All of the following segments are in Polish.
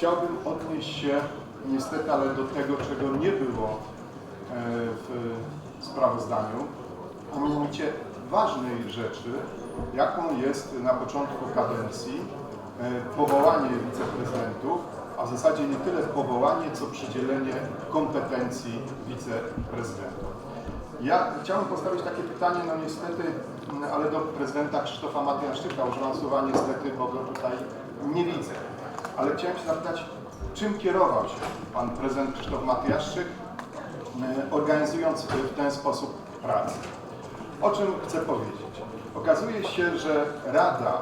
chciałbym odnieść się niestety, ale do tego, czego nie było e, w sprawozdaniu, a mianowicie ważnej rzeczy, jaką jest na początku kadencji e, powołanie wiceprezydentów, a w zasadzie nie tyle powołanie, co przydzielenie kompetencji wiceprezydentów. Ja chciałem postawić takie pytanie, no niestety, ale do prezydenta Krzysztofa Matyjaszczyka, używam słowa niestety, bo go tutaj nie widzę. Ale chciałem się zapytać, czym kierował się pan prezydent Krzysztof Matyjaszczyk, m, organizując w ten sposób pracę? O czym chcę powiedzieć? Okazuje się, że Rada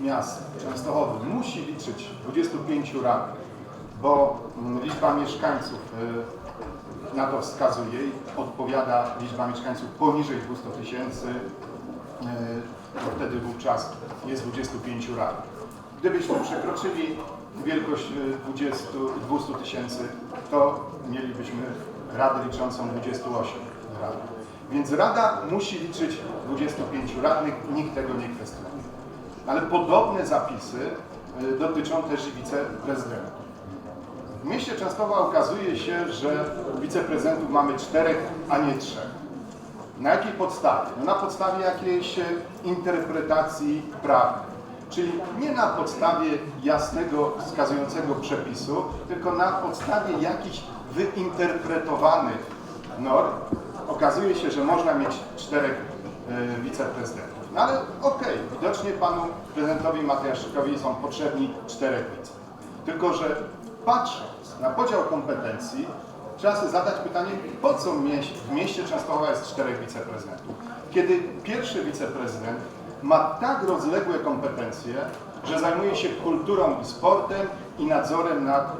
Miast Częstochowy musi liczyć 25 radnych, bo mm, liczba mieszkańców y, na to wskazuje i odpowiada liczba mieszkańców poniżej 200 tysięcy, y, to wtedy wówczas jest 25 radnych. Gdybyśmy przekroczyli wielkość y, 20, 200 tysięcy, to mielibyśmy radę liczącą 28 radnych. Więc Rada musi liczyć 25 radnych, nikt tego nie kwestionuje. Ale podobne zapisy y, dotyczą też wiceprezydentów. W mieście Częstochowa okazuje się, że wiceprezydentów mamy czterech, a nie trzech. Na jakiej podstawie? No na podstawie jakiejś e, interpretacji prawnej. Czyli nie na podstawie jasnego, wskazującego przepisu, tylko na podstawie jakichś wyinterpretowanych norm. Okazuje się, że można mieć czterech e, wiceprezydentów. No ale okej, widocznie panu prezydentowi Matejaszczykowi są potrzebni czterech wice. Tylko, że patrząc na podział kompetencji, trzeba sobie zadać pytanie, po co w mieście Częstochowa jest czterech wiceprezydentów? Kiedy pierwszy wiceprezydent ma tak rozległe kompetencje, że zajmuje się kulturą i sportem i nadzorem nad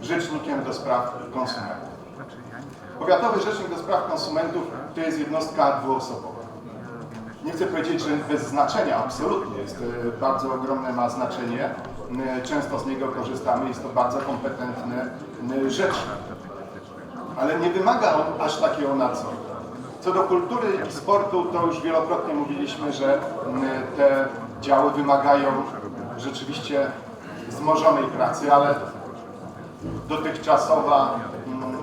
e, rzecznikiem do spraw konsumentów. Powiatowy Rzecznik do Spraw Konsumentów to jest jednostka dwuosobowa. Nie chcę powiedzieć, że bez znaczenia, absolutnie. Jest e, bardzo ogromne ma znaczenie. E, Często z niego korzystamy, jest to bardzo kompetentny rzecznik. Ale nie wymaga on aż takiego nadzoru. Co do kultury i sportu, to już wielokrotnie mówiliśmy, że m, te działy wymagają rzeczywiście wzmożonej pracy, ale dotychczasowa mm,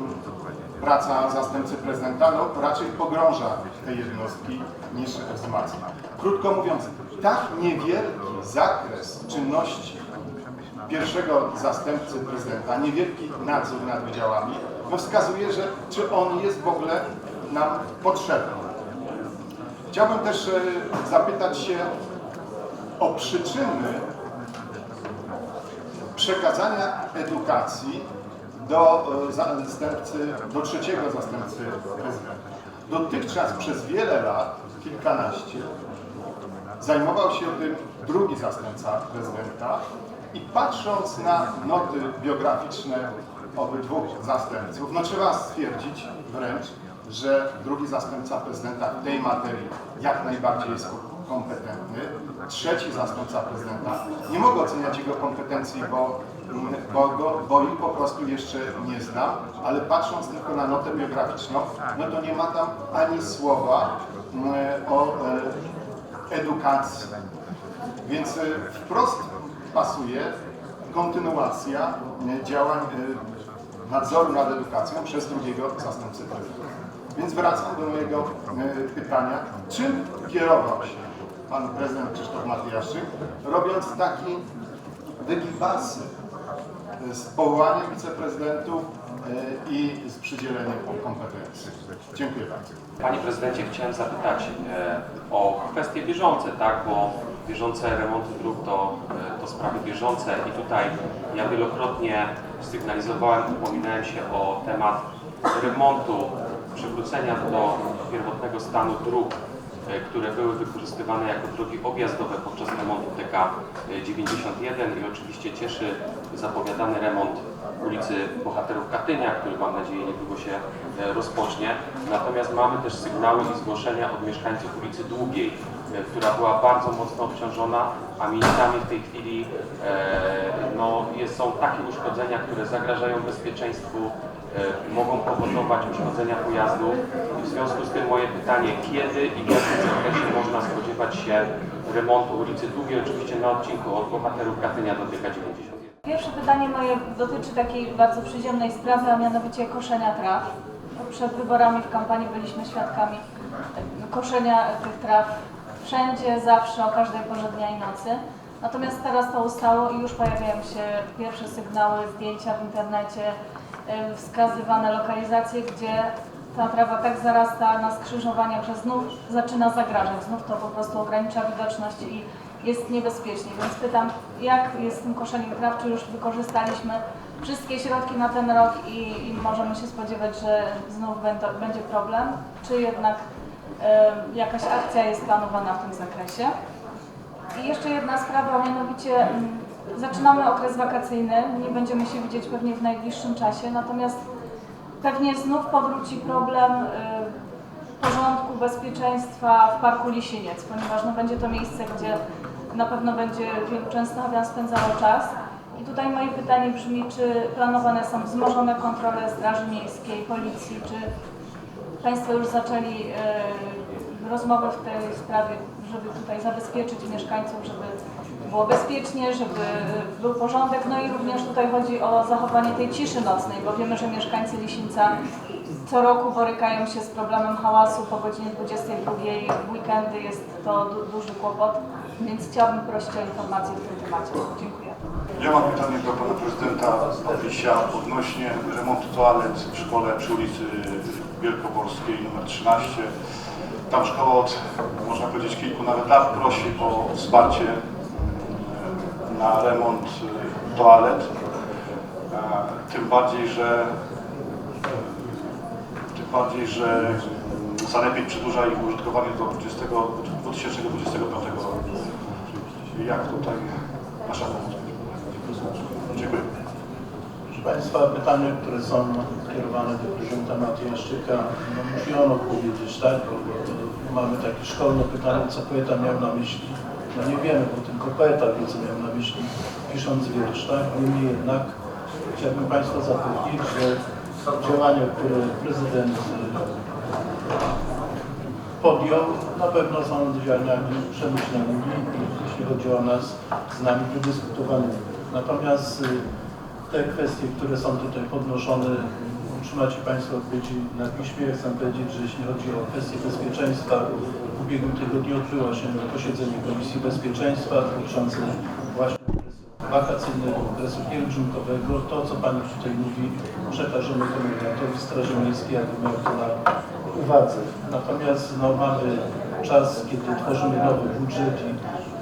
praca zastępcy prezydenta no, raczej pogrąża te jednostki niż wzmacnia. Krótko mówiąc, tak niewielki zakres czynności pierwszego zastępcy prezydenta, niewielki nadzór nad wydziałami, no wskazuje, że czy on jest w ogóle nam potrzebny. Chciałbym też e, zapytać się o przyczyny przekazania edukacji do e, zastępcy, do trzeciego zastępcy prezydenta. Dotychczas przez wiele lat, kilkanaście, zajmował się tym drugi zastępca prezydenta i patrząc na noty biograficzne obydwu zastępców, no trzeba stwierdzić wręcz, że drugi zastępca prezydenta w tej materii jak najbardziej jest kompetentny. Trzeci zastępca prezydenta nie mogę oceniać jego kompetencji, bo, bo, bo ich po prostu jeszcze nie znam, ale patrząc tylko na notę biograficzną, no to nie ma tam ani słowa mm, o e, edukacji. Więc e, wprost pasuje kontynuacja e, działań nadzoru nad edukacją przez drugiego zastępcę prezydenta. Więc wracam do mojego e, pytania. Czym kierował się pan prezydent Krzysztof Matyjaszczyk, robiąc taki wygibasy e, z powołaniem wiceprezydentów e, i z przydzieleniem kompetencji? Dziękuję bardzo. Panie prezydencie, chciałem zapytać o kwestie bieżące, tak, bo bieżące remonty dróg to, to sprawy bieżące i tutaj ja wielokrotnie sygnalizowałem, upominałem się o temat remontu, przywrócenia do pierwotnego stanu dróg, e, które były wykorzystywane jako drogi objazdowe podczas remontu TK 91 i oczywiście cieszy zapowiadany remont ulicy Bohaterów Katynia, który mam nadzieję niedługo się e, rozpocznie. Natomiast mamy też sygnały i zgłoszenia od mieszkańców ulicy Długiej, e, która była bardzo mocno obciążona, a miejscami w tej chwili e, no, są takie uszkodzenia, które zagrażają bezpieczeństwu, e, mogą powodować uszkodzenia pojazdów. I w związku z tym moje pytanie, kiedy i w jakim zakresie można spodziewać się remontu ulicy Długiej, oczywiście na odcinku od Bohaterów Katynia do TK 91? Pierwsze pytanie moje dotyczy takiej bardzo przyziemnej sprawy, a mianowicie koszenia traw. Przed wyborami w kampanii byliśmy świadkami e, koszenia tych traw wszędzie, zawsze, o każdej porze dnia i nocy. Natomiast teraz to ustało i już pojawiają się pierwsze sygnały, zdjęcia w internecie, e, wskazywane lokalizacje, gdzie ta trawa tak zarasta na skrzyżowaniach, że znów zaczyna zagrażać, znów to po prostu ogranicza widoczność i jest niebezpiecznie. Więc pytam, jak jest z tym koszeniem traw, czy już wykorzystaliśmy wszystkie środki na ten rok i, i możemy się spodziewać, że znów będą, będzie problem, czy jednak e, jakaś akcja jest planowana w tym zakresie? I jeszcze jedna sprawa, mianowicie mm, zaczynamy okres wakacyjny, nie będziemy się widzieć pewnie w najbliższym czasie, natomiast pewnie znów powróci problem y, porządku, bezpieczeństwa w Parku Lisieniec, ponieważ no, będzie to miejsce, gdzie na pewno będzie wielu częstochowian spędzało czas. I tutaj moje pytanie brzmi, czy planowane są wzmożone kontrole Straży Miejskiej, Policji, czy Państwo już zaczęli e, rozmowy w tej sprawie, żeby tutaj zabezpieczyć mieszkańców, żeby było bezpiecznie, żeby był porządek. No i również tutaj chodzi o zachowanie tej ciszy nocnej, bo wiemy, że mieszkańcy Lisińca co roku borykają się z problemem hałasu po godzinie 22. W weekendy jest to du duży kłopot, więc chciałabym prosić o informację w tym temacie. Dziękuję. Ja mam pytanie do pana prezydenta Pawlisia odnośnie remontu toalet w szkole przy ulicy Wielkopolskiej nr 13. Tam szkoła od, można powiedzieć, kilku nawet lat prosi o wsparcie na remont y, toalet. Tym bardziej, że tym bardziej, że mm, sanepid przedłuża ich użytkowanie do 20, 2025 roku. Jak tutaj nasza pomoc? Dziękuję. Proszę Państwa, pytania, które są kierowane do prezydenta Matyjaszczyka, no musi on odpowiedzieć, tak? Bo mamy takie szkolne pytanie, co poeta miał na myśli. No nie wiemy, bo tylko poeta wie, co miał na myśli, pisząc wiersz, tak? Niemniej jednak chciałbym Państwa zapewnić, że działania, które prezydent y, podjął, na pewno są działaniami przemyślanymi i jeśli chodzi o nas, z nami wydyskutowanymi. Natomiast y, te kwestie, które są tutaj podnoszone, otrzymacie Państwo odpowiedzi na piśmie. Chcę powiedzieć, że jeśli chodzi o kwestie bezpieczeństwa, w ubiegłym tygodniu odbyło się posiedzenie Komisji Bezpieczeństwa dotyczące właśnie okresu wakacyjnego, okresu pielgrzymkowego. To, co Pani tutaj mówi, przekażemy komendatowi Straży Miejskiej, aby miał to na uwadze. Natomiast no, mamy czas, kiedy tworzymy nowy budżet i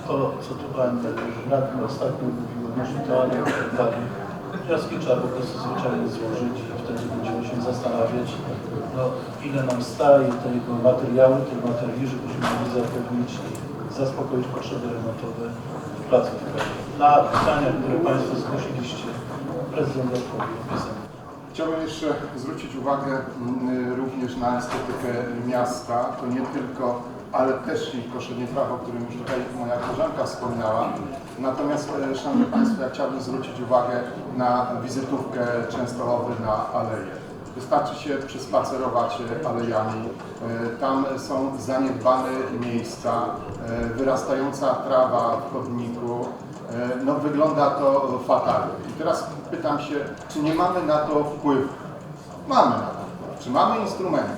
to, co tu Pan radny ostatnio mówił odnośnie toalet i tak dalej, wnioski trzeba po prostu zwyczajnie złożyć i wtedy zastanawiać, no, ile nam staje tego materiału, tych materii, żebyśmy mogli zapewnić zaspokoić potrzeby remontowe w placówkach. Na pytania, które Państwo zgłosiliście, prezydent odpowie pisemnie. Chciałbym jeszcze zwrócić uwagę mm, również na estetykę miasta. To nie tylko, ale też i koszenie traw, o którym już tutaj moja koleżanka wspominała. Natomiast, e, Szanowni Państwo, ja chciałbym zwrócić uwagę na wizytówkę Częstochowy na Aleje. Wystarczy się przespacerować e, alejami. E, Tam są zaniedbane miejsca, e, wyrastająca trawa w chodniku. No wygląda to fatalnie. I teraz pytam się, czy nie mamy na to wpływu? Mamy na to wpływ. Czy mamy instrumenty?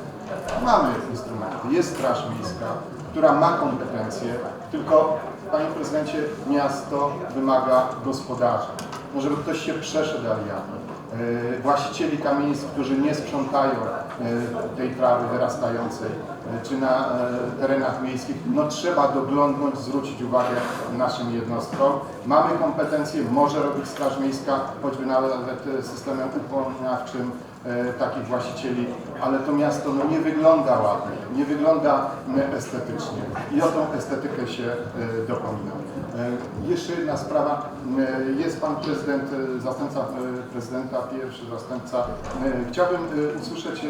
Mamy instrumenty. Jest Straż Miejska, która ma kompetencje, tylko Panie Prezydencie, miasto wymaga gospodarzy. Może by ktoś się przeszedł alejami. E, Właścicieli kamienic, którzy nie sprzątają e, tej trawy wyrastającej, e, czy na terenach miejskich, no trzeba doglądnąć, zwrócić uwagę naszym jednostkom. Mamy kompetencje, może robić Straż Miejska, choćby nawet systemem upominawczym takich właścicieli, ale to miasto no, nie wygląda ładnie, nie wygląda estetycznie i o tą estetykę się e, dopominam. E, Jeszcze jedna sprawa, jest Pan Prezydent, e, zastępca e, prezydenta, pierwszy zastępca. E, Chciałbym e, usłyszeć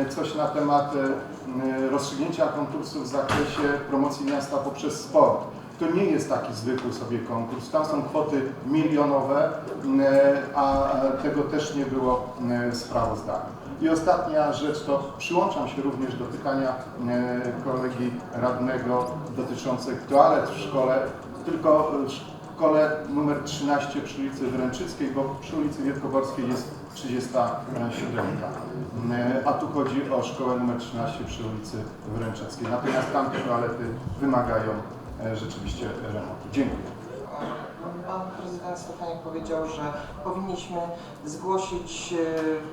e, coś na temat e, rozstrzygnięcia konkursu w zakresie promocji miasta poprzez sport. To nie jest taki zwykły sobie konkurs. Tam są kwoty milionowe, m, a tego też nie było w sprawozdaniu. I ostatnia rzecz to przyłączam się również do pytania e, kolegi radnego dotyczących toalet w szkole, tylko e, w kole numer 13 przy ulicy Wręczyckiej, bo przy ulicy Wielkoborskiej jest 37. E, A tu chodzi o szkołę numer 13 przy ulicy Wręczyckiej. Natomiast tamte toalety wymagają e, rzeczywiście remontu. Dziękuję. Pan prezydent Stefaniak powiedział, że powinniśmy zgłosić e,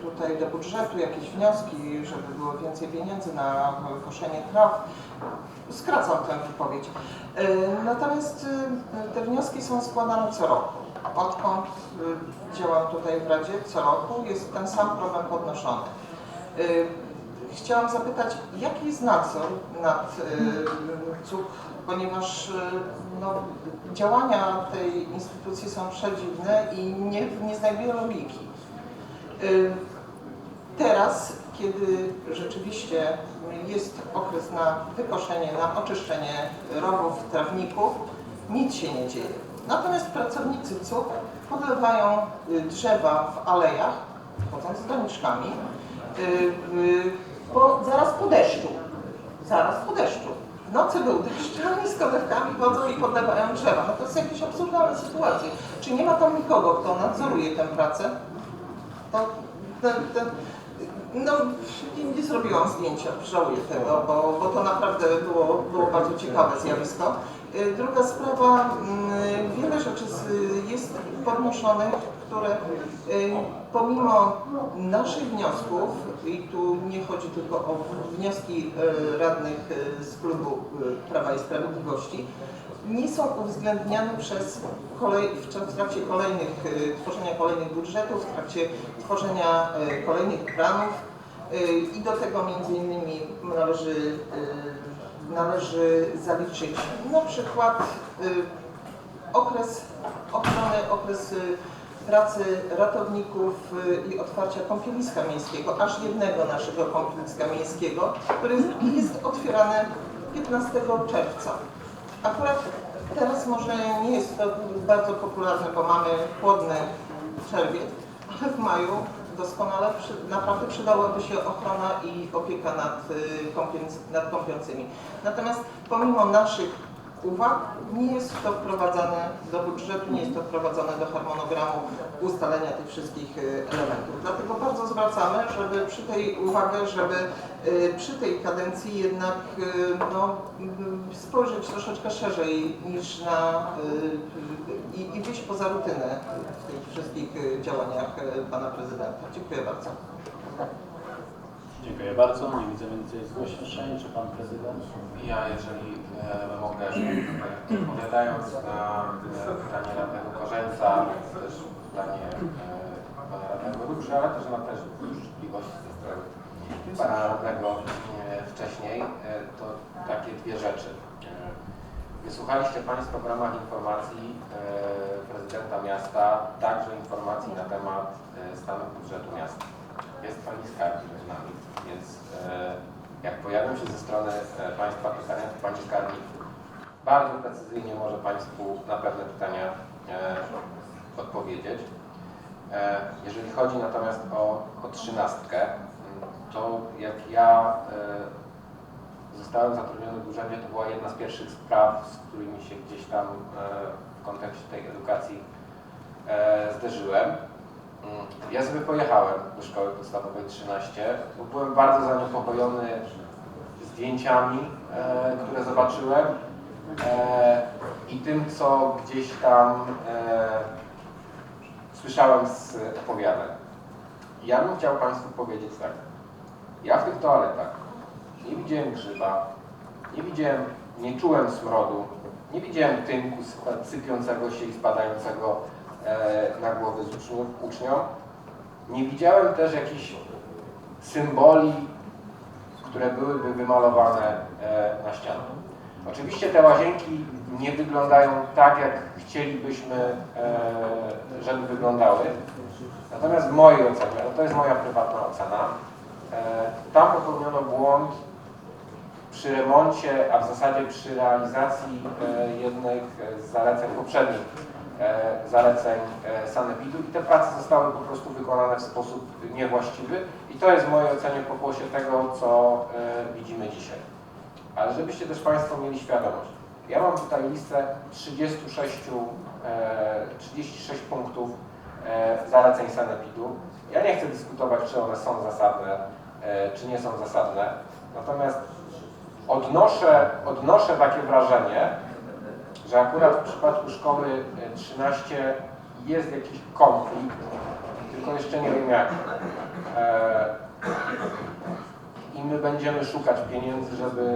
tutaj do budżetu jakieś wnioski, żeby było więcej pieniędzy na koszenie traw. Skracam tę wypowiedź. E, Natomiast e, te wnioski są składane co roku. Odkąd e, działam tutaj w Radzie, co roku jest ten sam problem podnoszony. E, Chciałam zapytać, jaki jest nadzór nad y, ponieważ y, no, działania tej instytucji są przedziwne i nie, nie znajdują logiki. Y, Teraz, kiedy rzeczywiście jest okres na wykoszenie, na oczyszczenie rowów, trawników, nic się nie dzieje. Natomiast pracownicy CUK podlewają y, drzewa w alejach, chodząc z doniczkami, po, zaraz po deszczu. Zaraz po deszczu. Nocy był deszcz, oni z konewkami chodzą i podlewają drzewa. No to jest jakieś absurdalne sytuacje. Czy nie ma tam nikogo, kto nadzoruje tę pracę? To no, nie, zrobiłam zdjęcia, żałuję tego, bo, bo to naprawdę było, było bardzo ciekawe zjawisko. Y, Druga sprawa, mm, wiele rzeczy jest podnoszonych, które y, pomimo naszych wniosków, i tu nie chodzi tylko o wnioski y, radnych y, z klubu Prawa i Sprawiedliwości, nie są uwzględniane przez kolej, w tra- w trakcie kolejnych, tworzenia kolejnych budżetów, w trakcie tworzenia kolejnych planów i do tego między innymi należy, należy zaliczyć na przykład okres ochrony, okres pracy ratowników y, i otwarcia kąpieliska miejskiego, aż jednego naszego kąpieliska miejskiego, który jest otwierane 15 czerwca. Akurat teraz może nie jest to bardzo popularne, bo mamy chłodny czerwiec, ale w maju doskonale przy, naprawdę przydałaby się ochrona i opieka nad, y, kąpiąc, nad kąpiącymi. Natomiast pomimo naszych uwag nie jest to wprowadzane do budżetu, nie jest to wprowadzane do harmonogramu ustalenia tych wszystkich y, elementów. Dlatego bardzo zwracamy, żeby przy tej uwagę, żeby y, przy tej kadencji jednak y, no, spojrzeć troszeczkę szerzej niż na i, i wyjść poza rutynę w tych wszystkich działaniach pana prezydenta. Dziękuję bardzo. Dziękuję bardzo. Nie widzę więcej zgłoszeń. Czy pan prezydent? Ja, jeżeli e, mogę, odpowiadając na e, pytanie radnego Korzęca, też pytanie e, pana radnego Rubrzy, ale też na też życzliwości ze strony pana radnego e, wcześniej, e, to takie dwie rzeczy. E, Wysłuchaliście Państwo w ramach informacji e, prezydenta miasta także informacji na temat stanu budżetu miasta. Jest Pani skarbnik z nami, więc e, jak pojawią się ze strony e, Państwa pytania, to Pani skarbnik bardzo precyzyjnie może Państwu na pewne pytania e, odpowiedzieć. Jeżeli chodzi natomiast o, o trzynastkę, to jak ja zostałem zatrudniony w urzędzie, to była jedna z pierwszych spraw, z którymi się gdzieś tam w kontekście tej edukacji zderzyłem. Ja sobie pojechałem do szkoły podstawowej 13, bo byłem bardzo zaniepokojony zdjęciami, e, które zobaczyłem e, i tym, co gdzieś tam e, słyszałem z opowiadań. Ja bym chciał Państwu powiedzieć tak. Ja w tych toaletach nie widziałem grzyba, nie widziałem, nie czułem smrodu, nie widziałem tynku sypiącego się i spadającego na głowy z uczniów, uczniom. Nie widziałem też jakichś symboli, które byłyby wymalowane e, na ścianach. Oczywiście te łazienki nie wyglądają tak, jak chcielibyśmy, e, żeby wyglądały. Natomiast w mojej ocenie, no to jest moja prywatna ocena, e, tam popełniono błąd przy remoncie, a w zasadzie przy realizacji e, jednych z zaleceń poprzednich e, zaleceń e, sanepidu i te prace zostały po prostu wykonane w sposób niewłaściwy i to jest w mojej ocenie pokłosie tego, co e, widzimy dzisiaj. Ale żebyście też Państwo mieli świadomość, Ja mam tutaj listę 36, e, 36 punktów e, zaleceń sanepidu. Ja nie chcę dyskutować, czy one są zasadne, e, czy nie są zasadne. Natomiast odnoszę, odnoszę takie wrażenie, że akurat w przypadku szkoły e, 13 jest jakiś konflikt, tylko jeszcze nie wiem jaki. E, I my będziemy szukać pieniędzy, żeby e,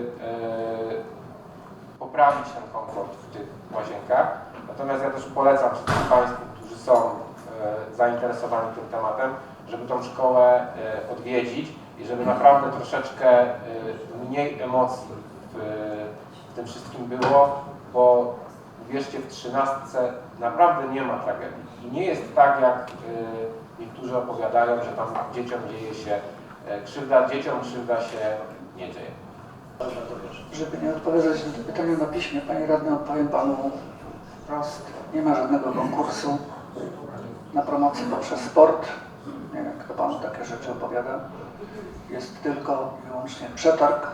poprawić ten komfort w tych łazienkach. Natomiast ja też polecam wszystkim Państwu, którzy są e, zainteresowani tym tematem, żeby tą szkołę e, odwiedzić i żeby naprawdę troszeczkę e, mniej emocji w tym wszystkim było, bo wierzcie, w trzynastce naprawdę nie ma tragedii. I nie jest tak, jak e, niektórzy opowiadają, że tam dzieciom dzieje się e, krzywda, dzieciom krzywda się nie dzieje. Żeby nie odpowiadać na to pytanie na piśmie, Panie Radny, odpowiem Panu wprost. Nie ma żadnego konkursu na promocję poprzez sport. Nie wiem, kto Panu takie rzeczy opowiada. Jest tylko i wyłącznie przetarg,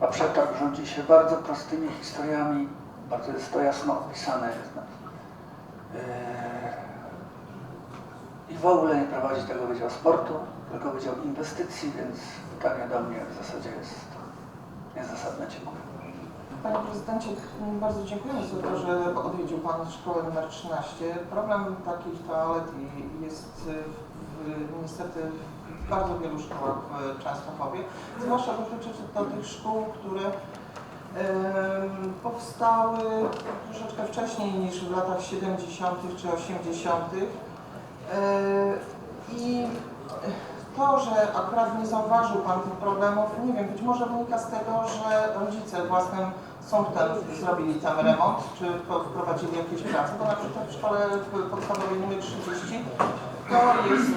a przetarg rządzi się bardzo prostymi historiami. Bardzo jest to jasno opisane. Yy, I w ogóle nie prowadzi tego Wydział Sportu, tylko Wydział Inwestycji, więc pytanie do mnie w zasadzie jest niezasadne. Dziękuję. Panie Prezydencie, bardzo dziękujemy za to, że odwiedził Pan szkołę numer 13. Problem takich toalet jest w, niestety w bardzo wielu szkołach w Częstochowie. Zwłaszcza dotyczy to tych szkół, które powstały troszeczkę wcześniej niż w latach 70. czy 80. E, I to, że akurat nie zauważył Pan tych problemów, nie wiem, być może wynika z tego, że rodzice własnym sądem zrobili tam remont, czy wprowadzili jakieś prace, bo na przykład w szkole podstawowej nr 30 to jest,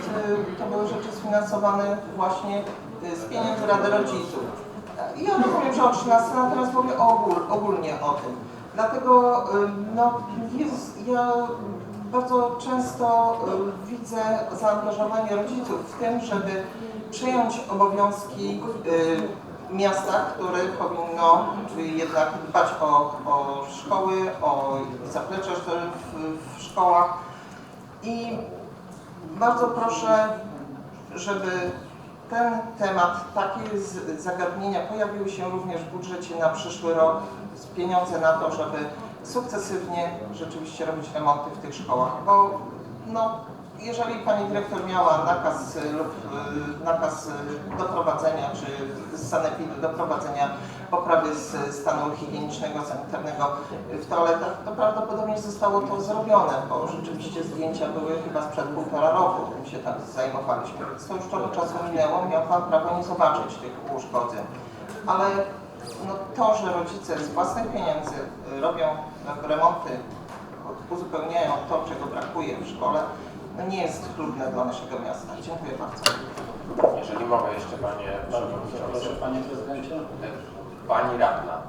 y, to były rzeczy sfinansowane właśnie y, z pieniędzy Rady Rodziców. Ja rozumiem, że o 13, natomiast mówię ogól, ogólnie o tym. Dlatego no, jest, ja bardzo często widzę zaangażowanie rodziców w tym, żeby przejąć obowiązki miasta, które powinno czyli jednak dbać o, o szkoły, o zaplecze w, w szkołach. I bardzo proszę, żeby ten temat, takie zagadnienia pojawiły się również w budżecie na przyszły rok, pieniądze na to, żeby sukcesywnie rzeczywiście robić remonty w tych szkołach, bo no, jeżeli Pani Dyrektor miała nakaz y, lub y, nakaz y, doprowadzenia, czy z sanepidu doprowadzenia poprawy stanu higienicznego, sanitarnego w toaletach, to prawdopodobnie zostało to zrobione, bo rzeczywiście zdjęcia były chyba sprzed półtora roku, tym się tak zajmowaliśmy. Więc to już trochę czasu minęło, miał Pan prawo nie zobaczyć tych uszkodzeń. Ale no, to, że rodzice z własnych pieniędzy robią remonty, uzupełniają to, czego brakuje w szkole, no, nie jest chlubne dla naszego miasta. Dziękuję bardzo. Jeżeli mogę jeszcze Panie Proszę Przewodniczący. Panie Prezydencie. Pani radna,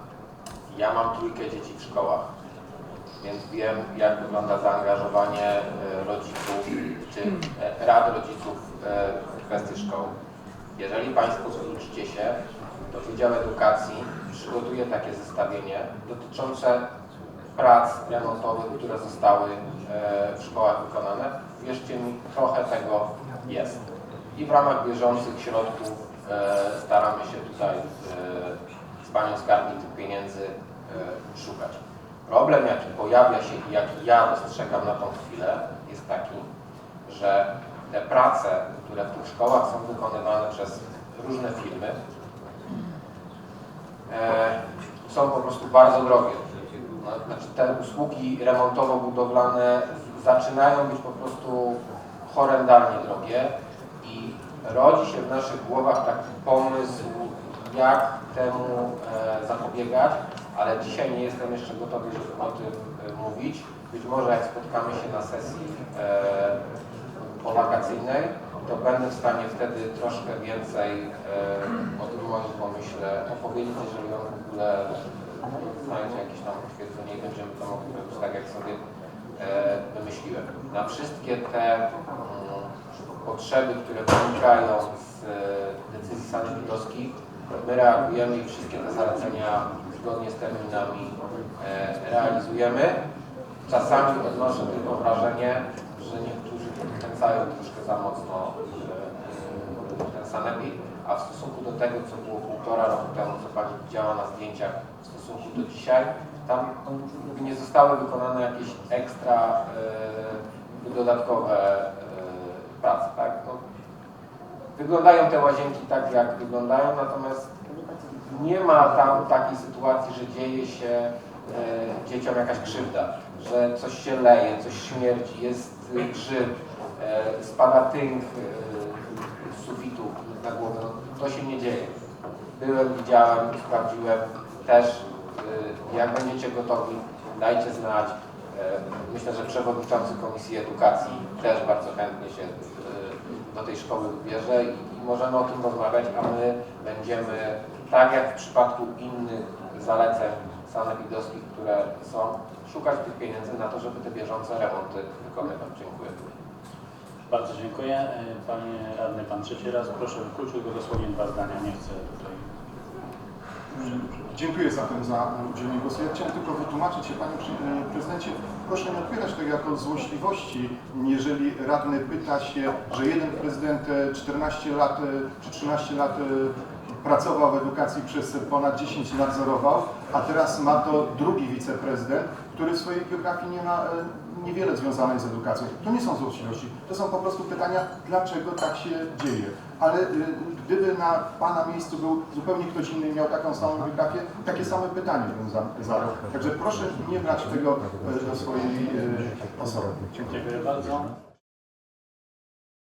ja mam trójkę dzieci w szkołach, więc wiem jak wygląda zaangażowanie e, rodziców czy e, rad rodziców e, w kwestii szkoły. Jeżeli Państwo zwrócicie się, to Wydział Edukacji przygotuje takie zestawienie dotyczące prac remontowych, które zostały e, w szkołach wykonane. Wierzcie mi, trochę tego jest. I w ramach bieżących środków e, staramy się tutaj z, z Panią Skarbnik tych pieniędzy e, szukać. Problem, jaki pojawia się i jaki ja dostrzegam na tą chwilę, jest taki, że te prace, które w tych szkołach są wykonywane przez różne firmy, e, są po prostu bardzo drogie. Znaczy te usługi remontowo-budowlane zaczynają być po prostu horrendalnie drogie i rodzi się w naszych głowach taki pomysł, jak temu e, zapobiegać, ale dzisiaj nie jestem jeszcze gotowy, żeby o tym e, mówić. Być może jak spotkamy się na sesji e, powakacyjnej, to będę w stanie wtedy troszkę więcej o tym moim pomyśle opowiedzieć, jeżeli on w ogóle znajdzie jakieś tam potwierdzenie i będziemy to mogli robić tak, jak sobie e, wymyśliłem. Na wszystkie te mm, potrzeby, które wynikają z e, decyzji sanepidowskich, my reagujemy i wszystkie te zalecenia zgodnie z terminami e, realizujemy. Czasami odnoszę tylko wrażenie, że niektórzy podkręcają troszkę za mocno ten sanepid, a w stosunku do tego, co było półtora roku temu, co Pani widziała na zdjęciach, w stosunku do dzisiaj, tam nie zostały wykonane jakieś ekstra e, dodatkowe e, prace. Tak? No, wyglądają te łazienki tak, jak wyglądają, natomiast nie ma tam takiej sytuacji, że dzieje się e, dzieciom jakaś krzywda, że coś się leje, coś śmierdzi, jest grzyb, e, spada tynk e, z sufitu na głowę. To się nie dzieje. Byłem, widziałem, sprawdziłem też. e, Jak będziecie gotowi, dajcie znać. E, Myślę, że przewodniczący Komisji Edukacji też bardzo chętnie się e, do tej szkoły wybierze i możemy o tym rozmawiać, a my będziemy, tak jak w przypadku innych zaleceń sanepidowskich, które są, szukać tych pieniędzy na to, żeby te bieżące remonty wykonywać. Dziękuję. Bardzo dziękuję. E, Panie radny, pan trzeci raz. Proszę króciutko, dosłownie dwa zdania. Nie chcę tutaj... Dziękuję zatem za udzielenie głosu. Ja chciałem tylko wytłumaczyć się, Panie e, Prezydencie, proszę nie odbierać tego jako złośliwości, jeżeli radny pyta się, że jeden prezydent e, 14 lat e, czy 13 lat pracował w edukacji przez ponad 10 nadzorował, a teraz ma to drugi wiceprezydent, który w swojej biografii nie ma e, niewiele związanej z edukacją. To nie są złośliwości, to są po prostu pytania, dlaczego tak się dzieje. Ale y, gdyby na Pana miejscu był zupełnie ktoś inny i miał taką samą biografię, takie same pytanie bym za- zadał. Także proszę nie brać tego e, do swojej e, osoby. Dziękuję bardzo.